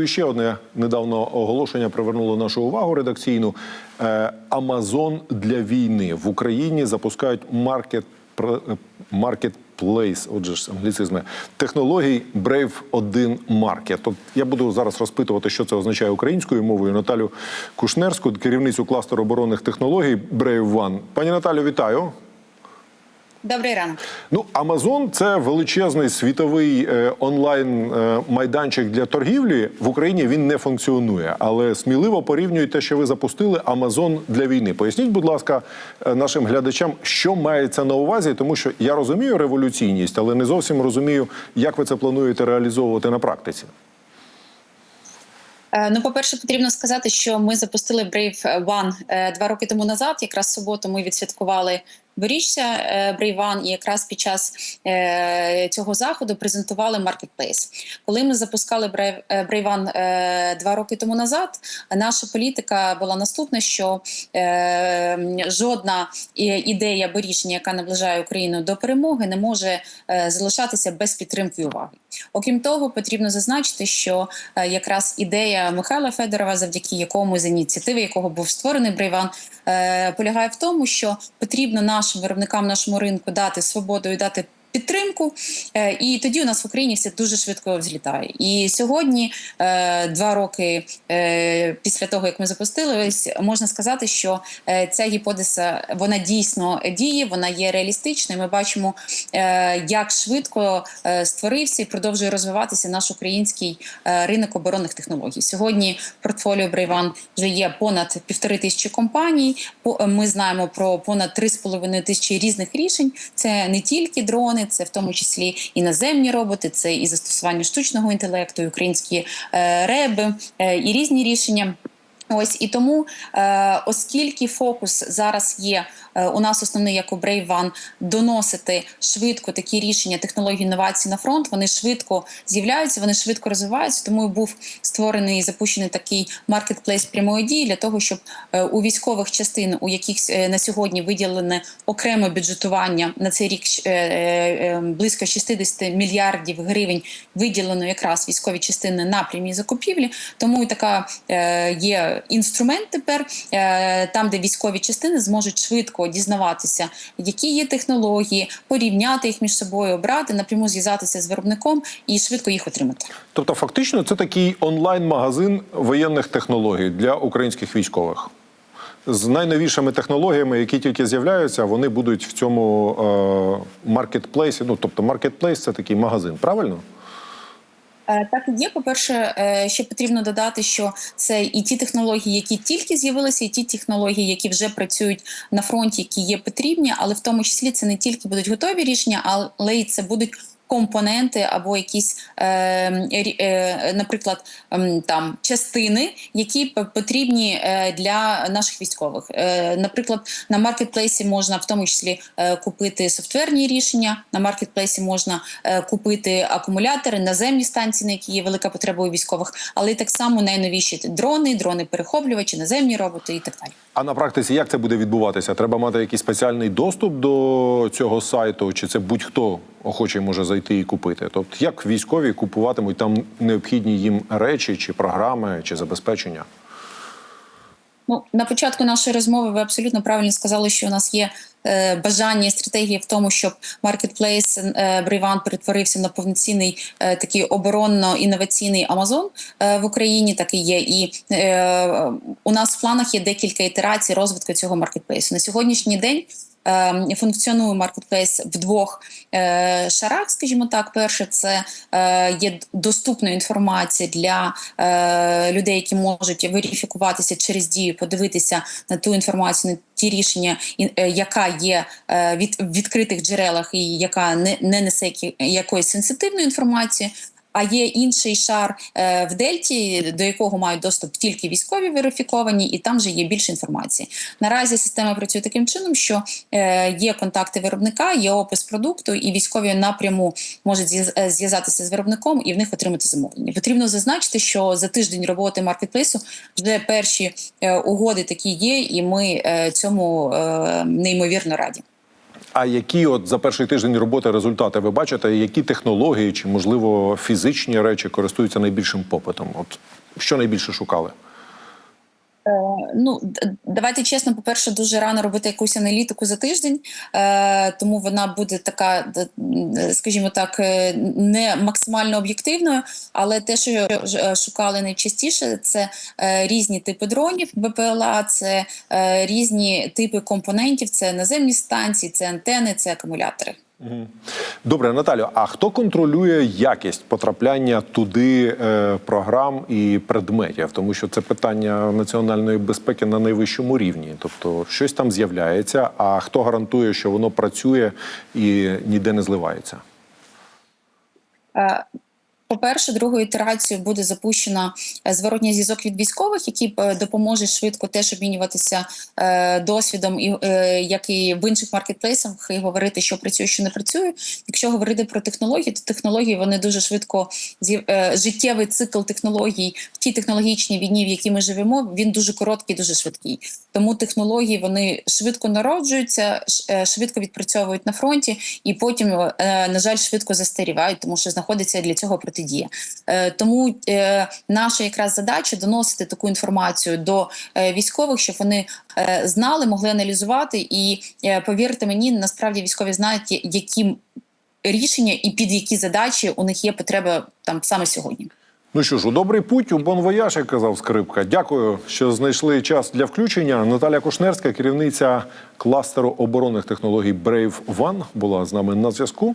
І ще одне недавно оголошення привернуло нашу увагу редакційну. Е, Амазон для війни в Україні запускають маркет маркетплейс, отже ж англіцизми технологій Brave 1 Market. От я буду зараз розпитувати, що це означає українською мовою. Наталю Кушнерську, керівницю кластеру оборонних технологій Brave One. Пані Наталю, вітаю. Добрий ранок. Ну, Амазон це величезний світовий е, онлайн е, майданчик для торгівлі. В Україні він не функціонує, але сміливо порівнюють те, що ви запустили Амазон для війни. Поясніть, будь ласка, е, нашим глядачам, що мається на увазі, тому що я розумію революційність, але не зовсім розумію, як ви це плануєте реалізовувати на практиці. Ну, по-перше, потрібно сказати, що ми запустили Brave One два роки тому назад. Якраз в суботу ми відсвяткували Боріжжя е, One, і якраз під час е, цього заходу презентували маркетплейс. Коли ми запускали е, е, два роки тому назад, наша політика була наступна: що жодна ідея або яка наближає Україну до перемоги, не може залишатися без підтримки уваги. Окрім того, потрібно зазначити, що якраз ідея Михайла Федорова, завдяки якому з ініціативи якого був створений Брейван, полягає в тому, що потрібно нашим виробникам, нашому ринку дати свободу і дати. Підтримку, Е, і тоді у нас в Україні все дуже швидко взлітає. І сьогодні, е, два роки е, після того, як ми запустились, можна сказати, що ця гіпотеза вона дійсно діє, вона є реалістичною. Ми бачимо, як швидко створився і продовжує розвиватися наш український ринок оборонних технологій. Сьогодні портфоліо Брейван вже є понад півтори тисячі компаній. Ми знаємо про понад три з половиною тисячі різних рішень. Це не тільки дрони, це в тому числі і наземні роботи, це і застосування штучного інтелекту, і українські е, реби, е, і різні рішення. Ось і тому, е, оскільки фокус зараз є е, у нас основний як у Brave One, доносити швидко такі рішення технологій інновацій на фронт, вони швидко з'являються, вони швидко розвиваються. Тому і був створений і запущений такий маркетплейс прямої дії для того, щоб е, у військових частин, у яких на сьогодні виділене окреме бюджетування на цей рік е, е, е, близько 60 мільярдів гривень виділено якраз військові частини на прямі закупівлі. Тому і така є інструмент тепер, е, там, де військові частини зможуть швидко дізнаватися, які є технології, порівняти їх між собою, обрати, напряму зв'язатися з виробником і швидко їх отримати. Тобто, фактично, це такий онлайн-магазин воєнних технологій для українських військових. З найновішими технологіями, які тільки з'являються, вони будуть в цьому е, маркетплейсі. Ну, тобто, маркетплейс це такий магазин, правильно? Е, Так і є. По-перше, е, ще потрібно додати, що це і ті технології, які тільки з'явилися, і ті технології, які вже працюють на фронті, які є потрібні, але в тому числі це не тільки будуть готові рішення, але й це будуть. Компоненти або якісь, е, е, наприклад, ем, там частини, які потрібні е, для наших військових. Наприклад, на маркетплейсі можна в тому числі купити софтверні рішення. На маркетплейсі можна купити акумулятори, наземні станції, на які є велика потреба у військових, але так само найновіші дрони, дрони-перехоплювачі, наземні роботи і так далі. А на практиці як це буде відбуватися? Треба мати якийсь спеціальний доступ до цього сайту, чи це будь-хто охочий може зайти і купити? Тобто, як військові купуватимуть там необхідні їм речі, чи програми, чи забезпечення? Ну на початку нашої розмови ви абсолютно правильно сказали, що у нас є е, бажання і стратегії в тому, щоб маркетплейс е, Брейван перетворився на повноцінний е, такий оборонно-інноваційний Амазон е, в Україні. Так і є. І е, у нас в планах є декілька ітерацій розвитку цього маркетплейсу на сьогоднішній день. Е, Функціонує маркетплейс в двох е, шарах, скажімо так. Перше, це е, є доступною інформація для е, людей, які можуть верифікуватися через дію, подивитися на ту інформацію, на ті рішення, яка є від відкритих джерелах і яка не, не несе якоїсь сенситивної інформації. А є інший шар е, в Дельті, до якого мають доступ тільки військові верифіковані, і там вже є більше інформації. Наразі система працює таким чином, що е, є контакти виробника, є опис продукту, і військові напряму можуть е, зв'язатися з виробником і в них отримати замовлення. Потрібно зазначити, що за тиждень роботи маркетплейсу вже перші угоди такі є, і ми цьому неймовірно раді. А які от за перший тиждень роботи результати ви бачите? Які технології чи можливо фізичні речі користуються найбільшим попитом? От що найбільше шукали? Ну давайте чесно, по-перше, дуже рано робити якусь аналітику за тиждень, е, тому вона буде така, скажімо так, е, не максимально об'єктивною. Але те, що е, шукали найчастіше, це е, різні типи дронів БПЛА, це е, різні типи компонентів, це наземні станції, це антени, це акумулятори. Добре, Наталю. А хто контролює якість потрапляння туди е, програм і предметів? Тому що це питання національної безпеки на найвищому рівні. Тобто, щось там з'являється. А хто гарантує, що воно працює і ніде не зливається? Е, По-перше, другою ітерацією буде запущена е, зворотній зв'язок від військових, який е, допоможе швидко теж обмінюватися е, досвідом, і як і в інших маркетплейсах, і говорити, що працює, що не працює. Якщо говорити про технології, то технології вони дуже швидко життєвий цикл технологій в тій технологічній війні, в якій ми живемо, він дуже короткий, дуже швидкий. Тому технології вони швидко народжуються, швидко відпрацьовують на фронті, і потім, на жаль, швидко застарівають, тому що знаходиться для цього протидія. Е, Тому е, наша якраз задача доносити таку інформацію до е, військових, щоб вони знали, могли аналізувати. І повірте мені, насправді військові знають, які рішення і під які задачі у них є потреба там саме сьогодні. Ну що ж, у добрий путь, у бон як казав скрипка. Дякую, що знайшли час для включення. Наталя Кушнерська, керівниця кластеру оборонних технологій Brave One, була з нами на зв'язку.